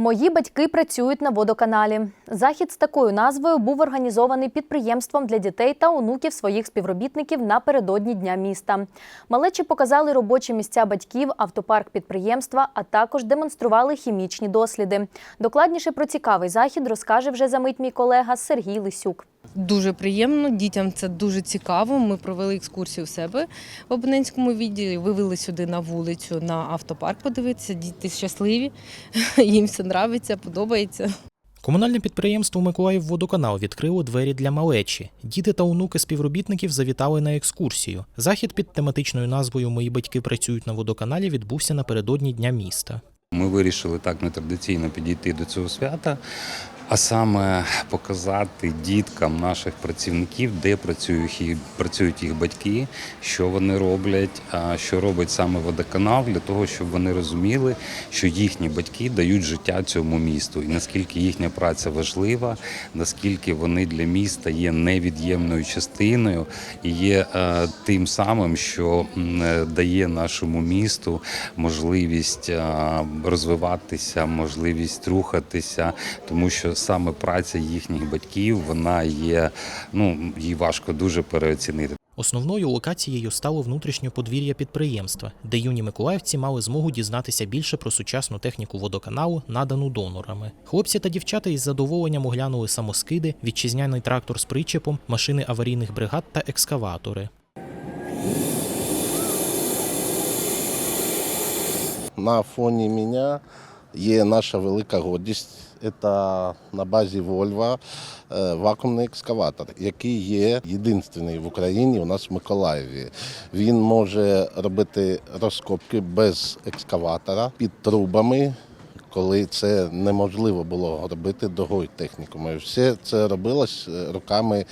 Мої батьки працюють на водоканалі. Захід з такою назвою був організований підприємством для дітей та онуків своїх співробітників напередодні дня міста. Малечі показали робочі місця батьків, автопарк підприємства, а також демонстрували хімічні досліди. Докладніше про цікавий захід розкаже вже за мить мій колега Сергій Лисюк. Дуже приємно, дітям це дуже цікаво. Ми провели екскурсію в себе в абонентському відділі, вивели сюди на вулицю на автопарк подивитися. Діти щасливі, їм все подобається, подобається. Комунальне підприємство Миколаївводоканал відкрило двері для малечі. Діти та онуки співробітників завітали на екскурсію. Захід під тематичною назвою Мої батьки працюють на водоканалі відбувся напередодні дня міста. Ми вирішили так нетрадиційно підійти до цього свята, а саме показати діткам наших працівників, де працюють їх, працюють їх батьки, що вони роблять, а що робить саме водоканал, для того, щоб вони розуміли, що їхні батьки дають життя цьому місту, і наскільки їхня праця важлива, наскільки вони для міста є невід'ємною частиною і є е, тим самим, що е, дає нашому місту можливість е, розвиватися, можливість рухатися, тому що саме праця їхніх батьків вона є, ну її важко дуже переоцінити. Основною локацією стало внутрішнє подвір'я підприємства, де юні миколаївці мали змогу дізнатися більше про сучасну техніку водоканалу, надану донорами. Хлопці та дівчата із задоволенням оглянули самоскиди, вітчизняний трактор з причепом, машини аварійних бригад та екскаватори. На фоні мене є наша велика гордість. Це на базі Volvo е, вакуумний екскаватор, який є єдиний в Україні у нас в Миколаєві. Він може робити розкопки без екскаватора під трубами. Коли це неможливо було робити догою техніками. Все це робилось е, руками е,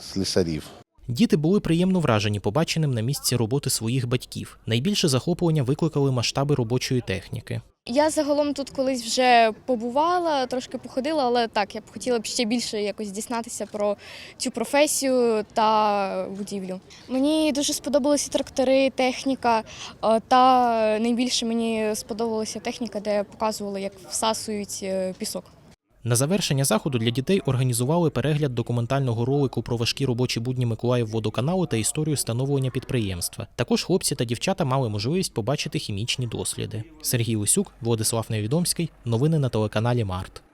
слісарів. Діти були приємно вражені побаченим на місці роботи своїх батьків. Найбільше захоплення викликали масштаби робочої техніки. Я загалом тут колись вже побувала, трошки походила, але так, я б хотіла б ще більше якось дізнатися про цю професію та будівлю. Мені дуже сподобалися трактори, техніка, е, та найбільше мені сподобалася техніка, де показували, як всасують е, пісок. На завершення заходу для дітей організували перегляд документального ролику про важкі робочі будні Миколаївводоканалу та історію становлення підприємства. Також хлопці та дівчата мали можливість побачити хімічні досліди. Сергій Лисюк, Владислав Невідомський. Новини на телеканалі Март.